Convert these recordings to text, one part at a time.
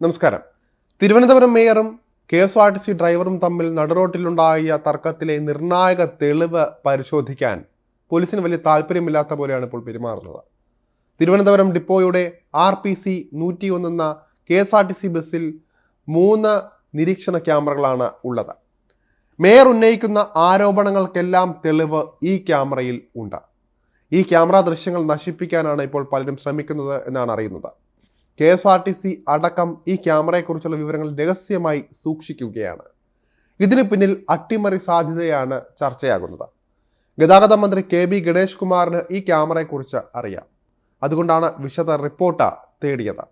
നമസ്കാരം. Thiruvananthapuram മേയറും K S R T C ഡ്രൈവറും തമ്മിൽ നടുറോട്ടിലുണ്ടായ തർക്കത്തിലെ നിർണായക തെളിവ് പരിശോധിക്കാൻ പോലീസിന് വലിയ താല്പര്യമില്ലാത്ത പോലെയാണ് ഇപ്പോൾ പെരുമാറുന്നത്. തിരുവനന്തപുരം ഡിപ്പോയുടെ ആർ പി സി നൂറ്റി ഒന്നെന്ന K S R T C ബസ്സിൽ മൂന്ന് നിരീക്ഷണ ക്യാമറകളാണ് ഉള്ളത്. മേയർ ഉന്നയിക്കുന്ന ആരോപണങ്ങൾക്കെല്ലാം തെളിവ് ഈ ക്യാമറയിൽ ഉണ്ട്. ഈ ക്യാമറ ദൃശ്യങ്ങൾ നശിപ്പിക്കാനാണ് ഇപ്പോൾ പലരും ശ്രമിക്കുന്നത് എന്നാണ് അറിയുന്നത്. K S R T C അടക്കം ഈ ക്യാമറയെക്കുറിച്ചുള്ള വിവരങ്ങൾ രഹസ്യമായി സൂക്ഷിക്കുകയാണ്. ഇതിന് പിന്നിൽ അട്ടിമറി സാധ്യതയാണ് ചർച്ചയാകുന്നത്. ഗതാഗത മന്ത്രി കെ ബി ഗണേഷ് കുമാറിന് ഈ ക്യാമറയെക്കുറിച്ച് അറിയാം. അതുകൊണ്ടാണ് വിശദ റിപ്പോർട്ട് തേടിയത്.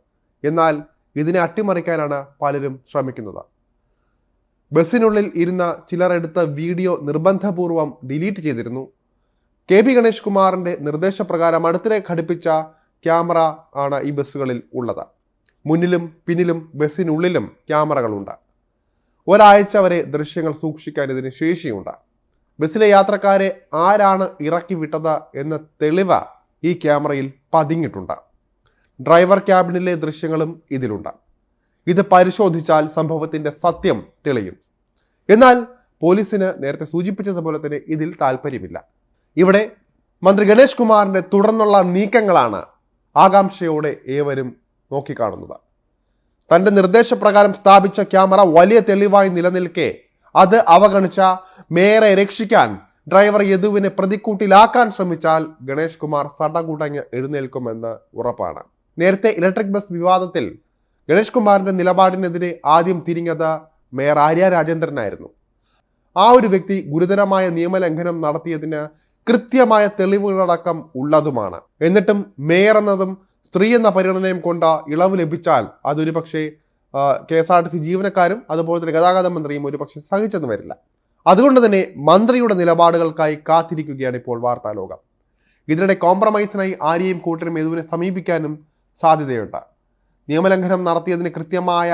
എന്നാൽ ഇതിനെ അട്ടിമറിക്കാനാണ് പലരും ശ്രമിക്കുന്നത്. ബസ്സിനുള്ളിൽ ഇരുന്ന ചിലർ എടുത്ത വീഡിയോ നിർബന്ധപൂർവം ഡിലീറ്റ് ചെയ്തിരുന്നു. കെ ബി ഗണേഷ് കുമാറിന്റെ നിർദ്ദേശപ്രകാരം അടുത്തിടെ ഘടിപ്പിച്ച ക്യാമറ ആണ് ഈ ബസ്സുകളിൽ ഉള്ളത്. മുന്നിലും പിന്നിലും ബസ്സിനുള്ളിലും ക്യാമറകളുണ്ട്. ഒരാഴ്ച വരെ ദൃശ്യങ്ങൾ സൂക്ഷിക്കാൻ ഇതിന് ശേഷിയുണ്ട്. ബസ്സിലെ യാത്രക്കാരെ ആരാണ് ഇറക്കി വിട്ടത് എന്ന തെളിവ് ഈ ക്യാമറയിൽ പതിഞ്ഞിട്ടുണ്ട്. ഡ്രൈവർ ക്യാബിനിലെ ദൃശ്യങ്ങളും ഇതിലുണ്ട്. ഇത് പരിശോധിച്ചാൽ സംഭവത്തിന്റെ സത്യം തെളിയും. എന്നാൽ പോലീസിന് നേരത്തെ സൂചിപ്പിച്ചതുപോലെ തന്നെ ഇതിൽ താല്പര്യമില്ല ഇവിടെ മന്ത്രി ഗണേഷ് കുമാറിന്റെ തുടർന്നുള്ള നീക്കങ്ങളാണ് ആകാംക്ഷയോടെ ഏവരും നോക്കിക്കാണുന്നത്. തന്റെ നിർദ്ദേശപ്രകാരം സ്ഥാപിച്ച ക്യാമറ വലിയ തെളിവായി നിലനിൽക്കെ അത് അവഗണിച്ച മേയറെ രക്ഷിക്കാൻ ഡ്രൈവർ യദുവിനെ പ്രതിക്കൂട്ടിലാക്കാൻ ശ്രമിച്ചാൽ ഗണേഷ് കുമാർ സടകുടഞ്ഞ് എഴുന്നേൽക്കുമെന്ന് ഉറപ്പാണ്. നേരത്തെ ഇലക്ട്രിക് ബസ് വിവാദത്തിൽ ഗണേഷ് കുമാറിന്റെ നിലപാടിനെതിരെ ആദ്യം തിരിഞ്ഞത് മേയർ ആര്യ രാജേന്ദ്രനായിരുന്നു. ആ ഒരു വ്യക്തി ഗുരുതരമായ നിയമലംഘനം നടത്തിയതിന് കൃത്യമായ തെളിവുകളടക്കം ഉള്ളതുമാണ്. എന്നിട്ടും മേയർ എന്നതും സ്ത്രീ എന്ന പരിഗണനയും കൊണ്ട് ഇളവ് ലഭിച്ചാൽ അതൊരു പക്ഷേ K S R T C ജീവനക്കാരും അതുപോലെ തന്നെ ഗതാഗത മന്ത്രിയും ഒരു പക്ഷേ സഹിച്ചെന്ന് വരില്ല. അതുകൊണ്ട് തന്നെ മന്ത്രിയുടെ നിലപാടുകൾക്കായി കാത്തിരിക്കുകയാണ് ഇപ്പോൾ വാർത്താ ലോകം ഇതിനിടെ കോംപ്രമൈസിനായി ആരെയും കൂട്ടരും യദുവിനെ സമീപിക്കാനും സാധ്യതയുണ്ട്. നിയമലംഘനം നടത്തിയതിന് കൃത്യമായ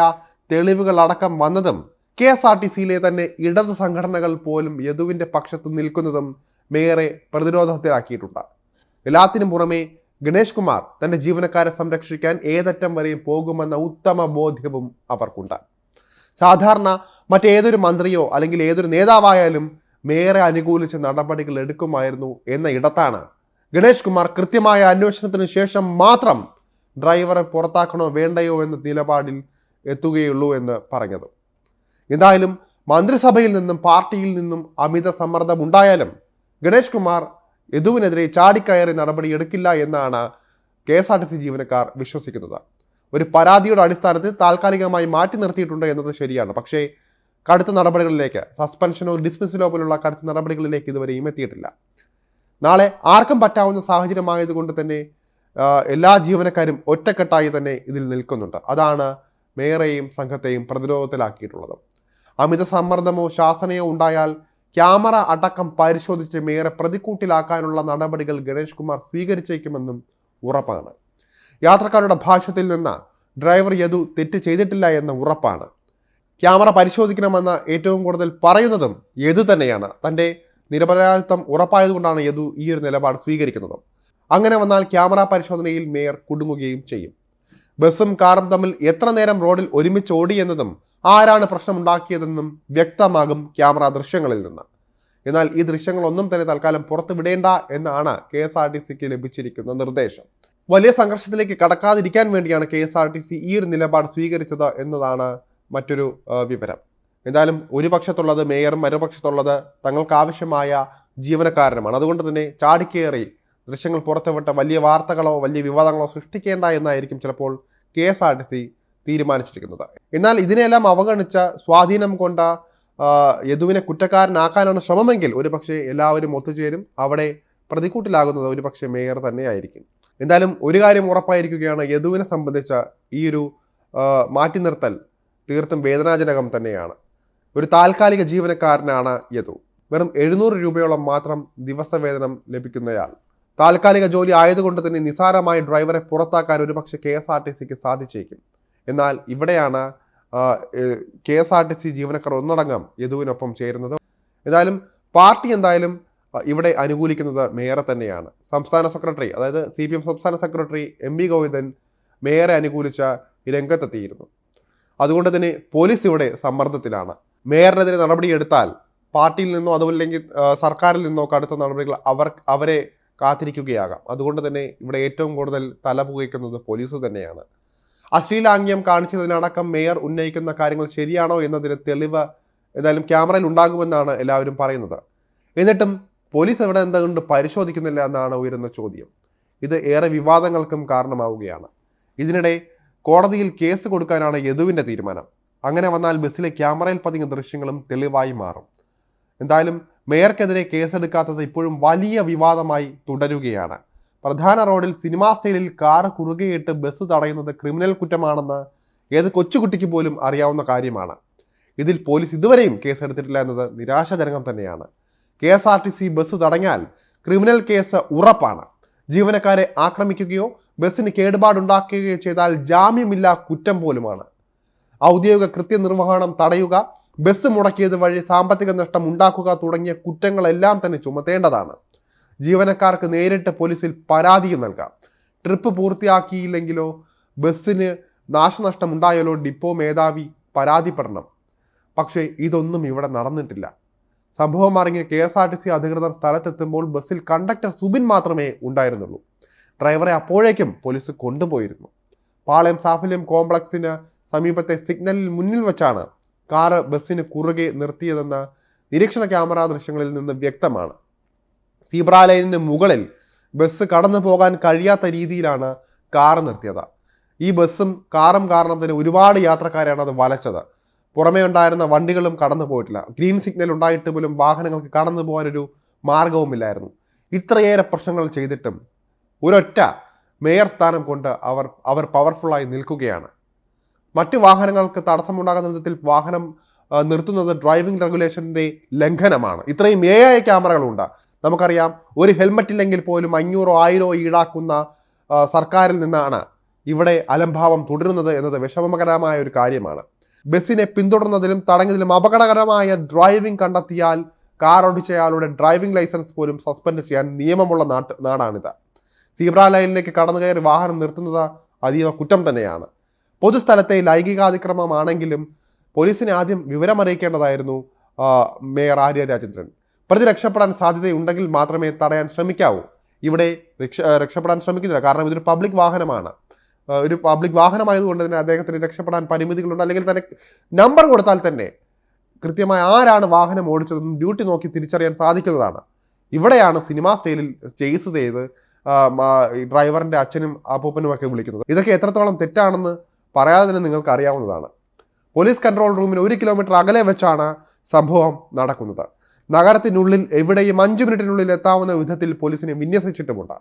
തെളിവുകൾ അടക്കം വന്നതും കെ എസ് ആർ ടി സിയിലെ തന്നെ ഇടത് സംഘടനകൾ പോലും യദുവിന്റെ പക്ഷത്ത് നിൽക്കുന്നതും മേയറെ പ്രതിരോധത്തിലാക്കിയിട്ടുണ്ട്. എല്ലാത്തിനും പുറമെ ഗണേഷ് കുമാർ തന്റെ ജീവനക്കാരെ സംരക്ഷിക്കാൻ ഏതറ്റം വരെയും പോകുമെന്ന ഉത്തമ ബോധ്യവും അവർക്കുണ്ട്. സാധാരണ മറ്റേതൊരു മന്ത്രിയോ അല്ലെങ്കിൽ ഏതൊരു നേതാവായാലും മേയറെ അനുകൂലിച്ച് നടപടികൾ എടുക്കുമായിരുന്നു എന്ന ഇടത്താണ്. ഗണേഷ് കുമാർ കൃത്യമായ അന്വേഷണത്തിന് ശേഷം മാത്രം ഡ്രൈവറെ പുറത്താക്കണോ വേണ്ടയോ എന്ന നിലപാടിൽ എത്തുകയുള്ളൂ എന്ന് പറഞ്ഞത്. എന്തായാലും മന്ത്രിസഭയിൽ നിന്നും പാർട്ടിയിൽ നിന്നും അമിത സമ്മർദ്ദം ഉണ്ടായാലും ഗണേഷ് കുമാർ യദുവിനെതിരെ ചാടിക്കയറി നടപടി എടുക്കില്ല എന്നാണ് K S R T C ജീവനക്കാർ വിശ്വസിക്കുന്നത്. ഒരു പരാതിയുടെ അടിസ്ഥാനത്തിൽ താൽക്കാലികമായി മാറ്റി നിർത്തിയിട്ടുണ്ട് എന്നത് ശരിയാണ്. പക്ഷേ കടുത്ത നടപടികളിലേക്ക് സസ്പെൻഷനോ ഡിസ്മിസിലോ പോലുള്ള കടുത്ത നടപടികളിലേക്ക് ഇതുവരെയും എത്തിയിട്ടില്ല. നാളെ ആർക്കും പറ്റാവുന്ന സാഹചര്യമായതുകൊണ്ട് തന്നെ എല്ലാ ജീവനക്കാരും ഒറ്റക്കെട്ടായി തന്നെ ഇതിൽ നിൽക്കുന്നുണ്ട്. അതാണ് മേയറെയും സംഘത്തെയും പ്രതിരോധത്തിലാക്കിയിട്ടുള്ളത്. അമിത സമ്മർദ്ദമോ ശാസനയോ ഉണ്ടായാൽ ക്യാമറ അടക്കം പരിശോധിച്ച് മേയറെ പ്രതിക്കൂട്ടിലാക്കാനുള്ള നടപടികൾ ഗണേഷ് കുമാർ സ്വീകരിച്ചേക്കുമെന്നും ഉറപ്പാണ്. യാത്രക്കാരുടെ ഭാഷത്തിൽ നിന്ന് ഡ്രൈവർ യദു തെറ്റ് ചെയ്തിട്ടില്ല എന്ന ഉറപ്പാണ്. ക്യാമറ പരിശോധിക്കണമെന്ന് ഏറ്റവും കൂടുതൽ പറയുന്നതും യദു തന്നെയാണ്. തന്റെ നിരപരാധിത്വം ഉറപ്പായതുകൊണ്ടാണ് യദു ഈ ഒരു നിലപാട് സ്വീകരിക്കുന്നതും. അങ്ങനെ വന്നാൽ ക്യാമറ പരിശോധനയിൽ മേയർ കുടുങ്ങുകയും ചെയ്യും. ബസ്സും കാറും തമ്മിൽ എത്ര നേരം റോഡിൽ ഒരുമിച്ച് ഓടി എന്നതും ആരാണ് പ്രശ്നമുണ്ടാക്കിയതെന്നും വ്യക്തമാകും ക്യാമറ ദൃശ്യങ്ങളിൽ നിന്ന്. എന്നാൽ ഈ ദൃശ്യങ്ങളൊന്നും തന്നെ തൽക്കാലം പുറത്തു വിടേണ്ട എന്നാണ് കെ എസ് ആർ ടി സിക്ക് ലഭിച്ചിരിക്കുന്ന നിർദ്ദേശം. വലിയ സംഘർഷത്തിലേക്ക് കടക്കാതിരിക്കാൻ വേണ്ടിയാണ് K S R T C ഈ ഒരു നിലപാട് സ്വീകരിച്ചത് എന്നതാണ് മറ്റൊരു വിവരം. എന്തായാലും ഒരു പക്ഷത്തുള്ളത് മേയറും മറുപക്ഷത്തുള്ളത് തങ്ങൾക്ക് ആവശ്യമായ ജീവനക്കാരനുമാണ്. അതുകൊണ്ട് തന്നെ ചാടിക്കേറി ദൃശ്യങ്ങൾ പുറത്തുവിട്ട വലിയ വാർത്തകളോ വലിയ വിവാദങ്ങളോ സൃഷ്ടിക്കേണ്ട എന്നായിരിക്കും ചിലപ്പോൾ K S R T C തീരുമാനിച്ചിരിക്കുന്നത് എന്നാൽ ഇതിനെല്ലാം അവഗണിച്ച സ്വാധീനം കൊണ്ട യദുവിനെ കുറ്റക്കാരനാക്കാനാണ് ശ്രമമെങ്കിൽ ഒരു പക്ഷേ എല്ലാവരും ഒത്തുചേരും. അവിടെ പ്രതിക്കൂട്ടിലാകുന്നത് ഒരു പക്ഷേ മേയർ തന്നെയായിരിക്കും. എന്തായാലും ഒരു കാര്യം ഉറപ്പായിരിക്കുകയാണ് യദുവിനെ സംബന്ധിച്ച ഈ ഒരു മാറ്റി നിർത്തൽ തീർത്തും വേദനാജനകം തന്നെയാണ്. ഒരു താൽക്കാലിക ജീവനക്കാരനാണ് യദു. വെറും എഴുന്നൂറ് രൂപയോളം മാത്രം ദിവസവേതനം ലഭിക്കുന്നയാൾ. താൽക്കാലിക ജോലി ആയതുകൊണ്ട് തന്നെ നിസാരമായി ഡ്രൈവറെ പുറത്താക്കാൻ ഒരുപക്ഷെ കെ എസ് ആർ ടി സിക്ക് സാധിച്ചേക്കും. എന്നാൽ ഇവിടെയാണ് K S R T C ജീവനക്കാർ ഒന്നടങ്കം യദുവിനൊപ്പം ചേരുന്നത്. എന്തായാലും പാർട്ടി എന്തായാലും ഇവിടെ അനുകൂലിക്കുന്നത് മേയറെ തന്നെയാണ്. സംസ്ഥാന സെക്രട്ടറി അതായത് സി പി എം സംസ്ഥാന സെക്രട്ടറി എം വി ഗോവിന്ദൻ മേയറെ അനുകൂലിച്ച രംഗത്തെത്തിയിരുന്നു. അതുകൊണ്ട് തന്നെ പോലീസ് ഇവിടെ സമ്മർദ്ദത്തിലാണ്. മേയറിനെതിരെ നടപടിയെടുത്താൽ പാർട്ടിയിൽ നിന്നോ അതുമല്ലെങ്കിൽ സർക്കാരിൽ നിന്നോ കടുത്ത നടപടികൾ അവർ അവരെ കാത്തിരിക്കുകയാകാം. അതുകൊണ്ട് തന്നെ ഇവിടെ ഏറ്റവും കൂടുതൽ തല പുകയ്ക്കുന്നത് പോലീസ് തന്നെയാണ്. അശ്ലീലാംഗ്യം കാണിച്ചതിനടക്കം മേയർ ഉന്നയിക്കുന്ന കാര്യങ്ങൾ ശരിയാണോ എന്നതിന് തെളിവ് ഏതായാലും ക്യാമറയിൽ ഉണ്ടാകുമെന്നാണ് എല്ലാവരും പറയുന്നത്. എന്നിട്ടും പോലീസ് എവിടെ എന്തുകൊണ്ട് പരിശോധിക്കുന്നില്ല എന്നാണ് ഉയരുന്ന ചോദ്യം. ഇത് ഏറെ വിവാദങ്ങൾക്കും കാരണമാവുകയാണ്. ഇതിനിടെ കോടതിയിൽ കേസ് കൊടുക്കാനാണ് യദുവിന്റെ തീരുമാനം. അങ്ങനെ വന്നാൽ ബസ്സിലെ ക്യാമറയിൽ പതിഞ്ഞ ദൃശ്യങ്ങളും തെളിവായി മാറും. എന്തായാലും മേയർക്കെതിരെ കേസെടുക്കാത്തത് ഇപ്പോഴും വലിയ വിവാദമായി തുടരുകയാണ്. പ്രധാന റോഡിൽ സിനിമാ സ്റ്റൈലിൽ കാർ കുറുകെയിട്ട് ബസ് തടയുന്നത് ക്രിമിനൽ കുറ്റമാണെന്ന് ഏത് കൊച്ചുകുട്ടിക്ക് പോലും അറിയാവുന്ന കാര്യമാണ്. ഇതിൽ പോലീസ് ഇതുവരെയും കേസെടുത്തിട്ടില്ല എന്നത് നിരാശാജനകം തന്നെയാണ്. K S R T C bus തടഞ്ഞാൽ criminal case ഉറപ്പാണ്. ജീവനക്കാരെ ആക്രമിക്കുകയോ ബസ്സിന് കേടുപാടുണ്ടാക്കുകയോ ചെയ്താൽ ജാമ്യമില്ല കുറ്റം പോലുമാണ്. ഔദ്യോഗിക കൃത്യനിർവഹണം തടയുക ബസ് മുടക്കിയത് വഴി സാമ്പത്തിക നഷ്ടം ഉണ്ടാക്കുക തുടങ്ങിയ കുറ്റങ്ങളെല്ലാം തന്നെ ചുമത്തേണ്ടതാണ്. ജീവനക്കാർക്ക് നേരിട്ട് പോലീസിൽ പരാതിയും നൽകാം. ട്രിപ്പ് പൂർത്തിയാക്കിയില്ലെങ്കിലോ ബസ്സിന് നാശനഷ്ടം ഉണ്ടായാലോ ഡിപ്പോ മേധാവി പരാതിപ്പെടണം. പക്ഷേ ഇതൊന്നും ഇവിടെ നടന്നിട്ടില്ല. സംഭവം അറിഞ്ഞ് K S R T C അധികൃതർ സ്ഥലത്തെത്തുമ്പോൾ ബസ്സിൽ കണ്ടക്ടർ സുബിൻ മാത്രമേ ഉണ്ടായിരുന്നുള്ളൂ. ഡ്രൈവറെ അപ്പോഴേക്കും പോലീസ് കൊണ്ടുപോയിരുന്നു. പാളയം സാഫല്യം കോംപ്ലക്സിന് സമീപത്തെ സിഗ്നലിൽ മുന്നിൽ വെച്ചാണ് കാറ് ബസ്സിന് കുറുകെ നിർത്തിയതെന്ന് നിരീക്ഷണ ക്യാമറ ദൃശ്യങ്ങളിൽ നിന്ന് വ്യക്തമാണ്. സീബ്ര ലൈനിന് മുകളിൽ ബസ് കടന്നു പോകാൻ കഴിയാത്ത രീതിയിലാണ് കാർ നിർത്തിയത്. ഈ ബസ്സും കാറും കാരണം തന്നെ ഒരുപാട് യാത്രക്കാരെയാണ് അത് വലച്ചത്. പുറമേ ഉണ്ടായിരുന്ന വണ്ടികളും കടന്നു പോയിട്ടില്ല. ഗ്രീൻ സിഗ്നൽ ഉണ്ടായിട്ട് പോലും വാഹനങ്ങൾക്ക് കടന്നു പോകാനൊരു മാർഗവുമില്ലായിരുന്നു. ഇത്രയേറെ പ്രശ്നങ്ങൾ ചെയ്തിട്ടും ഒരൊറ്റ മേയർ സ്ഥാനം കൊണ്ട് അവർ അവർ പവർഫുള്ളായി നിൽക്കുകയാണ്. മറ്റു വാഹനങ്ങൾക്ക് തടസ്സമുണ്ടാകുന്ന വിധത്തിൽ വാഹനം നിർത്തുന്നത് ഡ്രൈവിംഗ് റെഗുലേഷന്റെ ലംഘനമാണ്. ഇത്രയും എ ഐ ക്യാമറകളുണ്ട്. നമുക്കറിയാം ഒരു ഹെൽമറ്റ് ഇല്ലെങ്കിൽ പോലും അഞ്ഞൂറോ ആയിരോ ഈടാക്കുന്ന സർക്കാരിൽ നിന്നാണ് ഇവിടെ അലംഭാവം തുടരുന്നത് എന്നത് വിഷമകരമായ ഒരു കാര്യമാണ്. ബസ്സിനെ പിന്തുടർന്നതിലും തടഞ്ഞതിലും അപകടകരമായ ഡ്രൈവിംഗ് കണ്ടെത്തിയാൽ കാർ ഓടിച്ചയാളുടെ ഡ്രൈവിംഗ് ലൈസൻസ് പോലും സസ്പെൻഡ് ചെയ്യാൻ നിയമമുള്ള നാട്ട് നാടാണിത്. സീബ്ര ലൈനിലേക്ക് കടന്നു കയറി വാഹനം നിർത്തുന്നത് അതീവ കുറ്റം തന്നെയാണ്. പൊതുസ്ഥലത്തെ ലൈംഗികാതിക്രമമാണെങ്കിലും പോലീസിനെ ആദ്യം വിവരമറിയിക്കേണ്ടതായിരുന്നു മേയർ ആര്യ രാജേന്ദ്രൻ. പ്രതി രക്ഷപ്പെടാൻ സാധ്യതയുണ്ടെങ്കിൽ മാത്രമേ തടയാൻ ശ്രമിക്കാവൂ. ഇവിടെ രക്ഷ രക്ഷപ്പെടാൻ ശ്രമിക്കുന്നില്ല. കാരണം ഇതൊരു പബ്ലിക് വാഹനമാണ്. ഒരു പബ്ലിക് വാഹനമായതുകൊണ്ട് തന്നെ അദ്ദേഹത്തിന് രക്ഷപ്പെടാൻ പരിമിതികളുണ്ട്. അല്ലെങ്കിൽ തന്നെ നമ്പർ കൊടുത്താൽ തന്നെ കൃത്യമായി ആരാണ് വാഹനം ഓടിച്ചതെന്ന് ഡ്യൂട്ടി നോക്കി തിരിച്ചറിയാൻ സാധിക്കുന്നതാണ്. ഇവിടെയാണ് സിനിമാ സ്റ്റൈലിൽ ചേസ് ചെയ്ത് ഡ്രൈവറിന്റെ അച്ഛനും അപ്പൂപ്പനും ഒക്കെ വിളിക്കുന്നത്. ഇതൊക്കെ എത്രത്തോളം തെറ്റാണെന്ന് പറയാതെ തന്നെ നിങ്ങൾക്ക് അറിയാവുന്നതാണ്. പോലീസ് കൺട്രോൾ റൂമിന് ഒരു കിലോമീറ്റർ അകലെ വെച്ചാണ് സംഭവം നടക്കുന്നത്. നഗരത്തിനുള്ളിൽ എവിടെയും അഞ്ചു മിനിറ്റിനുള്ളിൽ എത്താവുന്ന വിധത്തിൽ പോലീസിനെ വിന്യസിച്ചിട്ടുമുണ്ട്.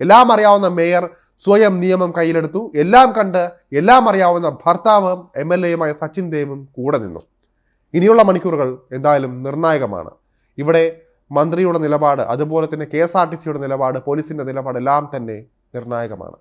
എല്ലാം അറിയാവുന്ന മേയർ സ്വയം നിയമം കയ്യിലെടുത്തു. എല്ലാം കണ്ട് എല്ലാം അറിയാവുന്ന ഭർത്താവും എം എൽ എയുമായ സച്ചിൻ ദേവും കൂടെ നിന്നു. ഇനിയുള്ള മണിക്കൂറുകൾ എന്തായാലും നിർണായകമാണ്. ഇവിടെ മന്ത്രിയുടെ നിലപാട് അതുപോലെ തന്നെ കെ എസ് ആർ ടി സിയുടെ നിലപാട് പോലീസിന്റെ നിലപാട് എല്ലാം തന്നെ നിർണായകമാണ്.